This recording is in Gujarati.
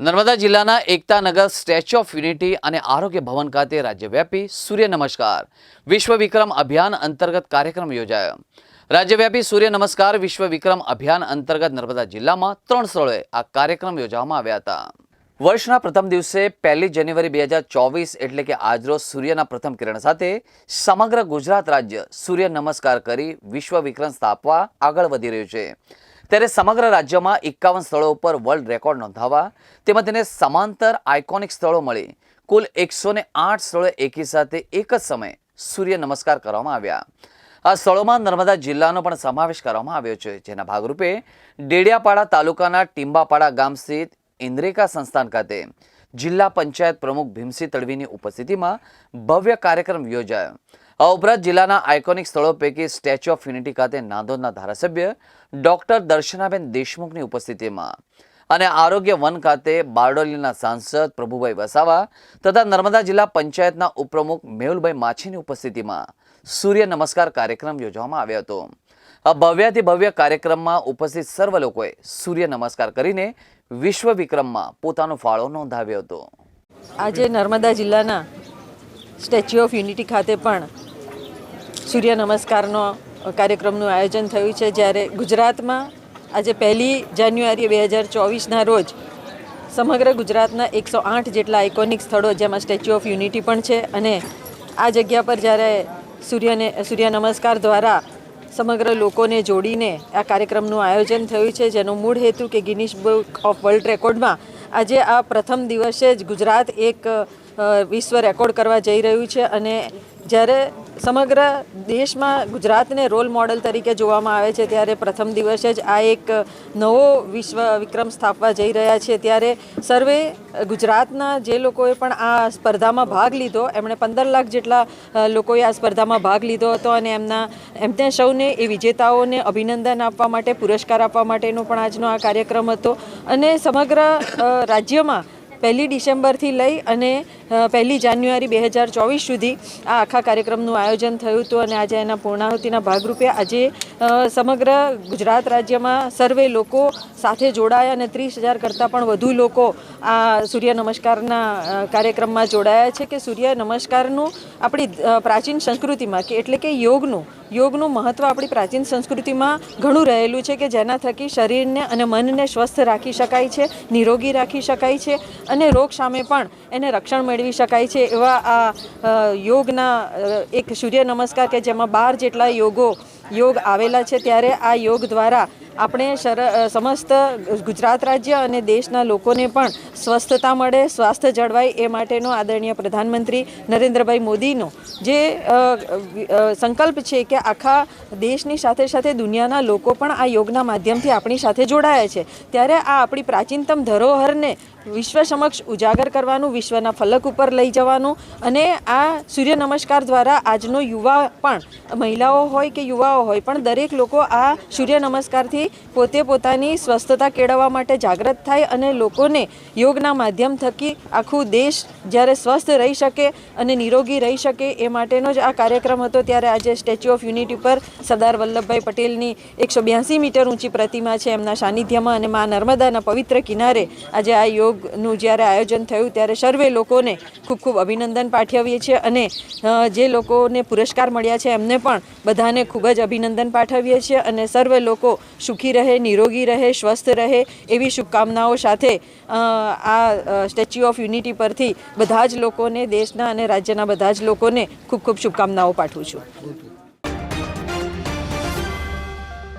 નર્મદા જિલ્લાના એકતાનગર સ્ટેચ્યુ ઓફ યુનિટી અને આરોગ્ય ભવન ખાતે રાજ્યવ્યાપી સૂર્ય નમસ્કાર વિશ્વ વિક્રમ અભિયાન અંતર્ગત કાર્યક્રમ યોજાયો. રાજ્યવ્યાપી સૂર્ય નમસ્કાર વિશ્વ વિક્રમ અભિયાન અંતર્ગત નર્મદા જિલ્લામાં ત્રણ સ્થળોએ આ કાર્યક્રમ યોજવામાં આવ્યા હતા. વર્ષના પ્રથમ દિવસે પહેલી જાન્યુઆરી બે હજાર ચોવીસ એટલે કે આજરોજ સૂર્યના પ્રથમ કિરણ સાથે સમગ્ર ગુજરાત રાજ્ય સૂર્ય નમસ્કાર કરી વિશ્વ વિક્રમ સ્થાપવા આગળ વધી રહ્યું છે. ત્યારે સમગ્ર રાજ્યમાં એકાવન સ્થળો ઉપર વર્લ્ડ રેકોર્ડ નોંધાવા તેમજ તેને સમાંતર આઇકોનિક સ્થળો મળી. કુલ એકસો આઠ સ્થળોએ એકી સાથે એક જ સમયે સૂર્ય નમસ્કાર કરવામાં આવ્યા. આ સ્થળોમાં નર્મદા જિલ્લાનો પણ સમાવેશ કરવામાં આવ્યો છે, જેના ભાગરૂપે ડેડિયાપાડા તાલુકાના ટીંબાપાડા ગામ સ્થિત ઇન્દ્રિકા સંસ્થાન ખાતે જિલ્લા પંચાયત પ્રમુખ ભીમસિંહ તડવીની ઉપસ્થિતિમાં ભવ્ય કાર્યક્રમ યોજાયો. આ ઉપરાંત જિલ્લાના આઇકોનિક સ્થળો પૈકી સ્ટેચ્યુ ઓફ યુનિટી ખાતે નાંદોદના ધારાસભ્ય ડોક્ટર દર્શનાબેન દેશમુખની ઉપસ્થિતિમાં અને આરોગ્ય વન ખાતે બારડોલીના સાંસદ પ્રભુભાઈ વસાવા તથા નર્મદા જિલ્લા પંચાયતના ઉપપ્રમુખ મેહુલભાઈ માછીની ઉપસ્થિતિમાં સૂર્ય નમસ્કાર કાર્યક્રમ યોજવામાં આવ્યો હતો. આ ભવ્યાથી ભવ્ય કાર્યક્રમમાં ઉપસ્થિત સર્વ લોકોએ સૂર્ય નમસ્કાર કરીને વિશ્વ વિક્રમમાં પોતાનો ફાળો નોંધાવ્યો હતો. આજે નર્મદા જિલ્લાના સ્ટેચ્યુ ઓફ યુનિટી ખાતે પણ સૂર્ય નમસ્કારનો કાર્યક્રમનું આયોજન થયું છે. જ્યારે ગુજરાતમાં આજે પહેલી જાન્યુઆરી બે હજાર ચોવીસના રોજ સમગ્ર ગુજરાતના એકસો આઠ જેટલા આઇકોનિક સ્થળો, જેમાં સ્ટેચ્યુ ઓફ યુનિટી પણ છે અને આ જગ્યા પર જ્યારે સૂર્યને, સૂર્ય નમસ્કાર દ્વારા સમગ્ર લોકોને જોડીને આ કાર્યક્રમનું આયોજન થયું છે, જેનો મૂળ હેતુ કે ગિનિશ બુક ઓફ વર્લ્ડ રેકોર્ડમાં આજે આ પ્રથમ દિવસે જ ગુજરાત એક વિશ્વ રેકોર્ડ કરવા જઈ રહ્યું છે. અને જ્યારે સમગ્ર દેશમાં ગુજરાતને રોલ મોડલ તરીકે જોવામાં આવે છે ત્યારે પ્રથમ દિવસે જ આ એક નવો વિશ્વ વિક્રમ સ્થાપવા જઈ રહ્યા છે. ત્યારે સર્વે ગુજરાતના જે લોકોએ પણ આ સ્પર્ધામાં ભાગ લીધો, એમણે પંદર લાખ જેટલા લોકોએ આ સ્પર્ધામાં ભાગ લીધો હતો અને એમના, એમને સૌને એ વિજેતાઓને અભિનંદન આપવા માટે, પુરસ્કાર આપવા માટેનો પણ આજનો આ કાર્યક્રમ હતો. અને સમગ્ર રાજ્યમાં પહેલી ડિસેમ્બરથી લઈ અને પહેલી જાન્યુઆરી બે હજાર ચોવીસ સુધી આ આખા કાર્યક્રમનું આયોજન થયું હતું અને આજે એના પૂર્ણાહુતિના ભાગરૂપે આજે સમગ્ર ગુજરાત રાજ્યમાં સર્વે લોકો સાથે જોડાયા અને ત્રીસ હજાર કરતાં પણ વધુ લોકો આ સૂર્ય નમસ્કારના કાર્યક્રમમાં જોડાયા છે કે સૂર્ય નમસ્કારનું આપણી પ્રાચીન સંસ્કૃતિમાં કે એટલે કે યોગનું યોગનું મહત્ત્વ આપણી પ્રાચીન સંસ્કૃતિમાં ઘણું રહેલું છે કે જેના થકી શરીરને અને મનને સ્વસ્થ રાખી શકાય છે, નિરોગી રાખી શકાય છે અને રોગ સામે પણ એને રક્ષણ મેળવી શકાય છે એવા આ યોગના એક સૂર્ય નમસ્કાર કે જેમાં બાર જેટલા યોગો, યોગ આવેલા છે ત્યારે આ યોગ દ્વારા આપણે સર સમસ્ત ગુજરાત રાજ્ય અને દેશના લોકોને પણ સ્વસ્થતા મળે, સ્વાસ્થ્ય જળવાય એ માટેનો આદરણીય પ્રધાનમંત્રી નરેન્દ્રભાઈ મોદીનો જે સંકલ્પ છે કે આખા દેશની સાથે સાથે દુનિયાના લોકો પણ આ યોગના માધ્યમથી આપણી સાથે જોડાયા છે. ત્યારે આ આપણી પ્રાચીનતમ ધરોહરને વિશ્વ સમક્ષ ઉજાગર કરવાનું, વિશ્વના ફલક ઉપર લઈ જવાનું અને આ સૂર્ય નમસ્કાર દ્વારા આજનો યુવા પણ, મહિલાઓ હોય કે યુવાઓ હોય, પણ દરેક લોકો આ સૂર્ય નમસ્કારથી પોતે પોતાની સ્વસ્થતા કેળવવા માટે જાગૃત થાય અને લોકોને યોગના માધ્યમ થકી આખું દેશ જ્યારે સ્વસ્થ રહી શકે અને નિરોગી રહી શકે એ માટેનો જ આ કાર્યક્રમ હતો. ત્યારે આજે સ્ટેચ્યુ ઓફ યુનિટી પર સરદાર વલ્લભભાઈ પટેલની એકસો બ્યાસી મીટર ઊંચી પ્રતિમા છે. એમના સાનિધ્યમાં અને મા નર્મદાના પવિત્ર કિનારે આજે આ યોગનું જ્યારે આયોજન થયું ત્યારે સર્વે લોકોને ખૂબ ખૂબ અભિનંદન પાઠવીએ છીએ અને જે લોકોને પુરસ્કાર મળ્યા છે એમને પણ બધાને ખૂબ જ અભિનંદન પાઠવીએ છીએ અને સર્વે લોકો સુખી રહે, નિરોગી રહે, સ્વસ્થ રહે એવી શુભકામનાઓ સાથે આ સ્ટેચ્યુ ઓફ યુનિટી પરથી બધા જ લોકોને, દેશના અને રાજ્યના બધા જ લોકોને ખૂબ ખૂબ શુભકામનાઓ પાઠવું છું.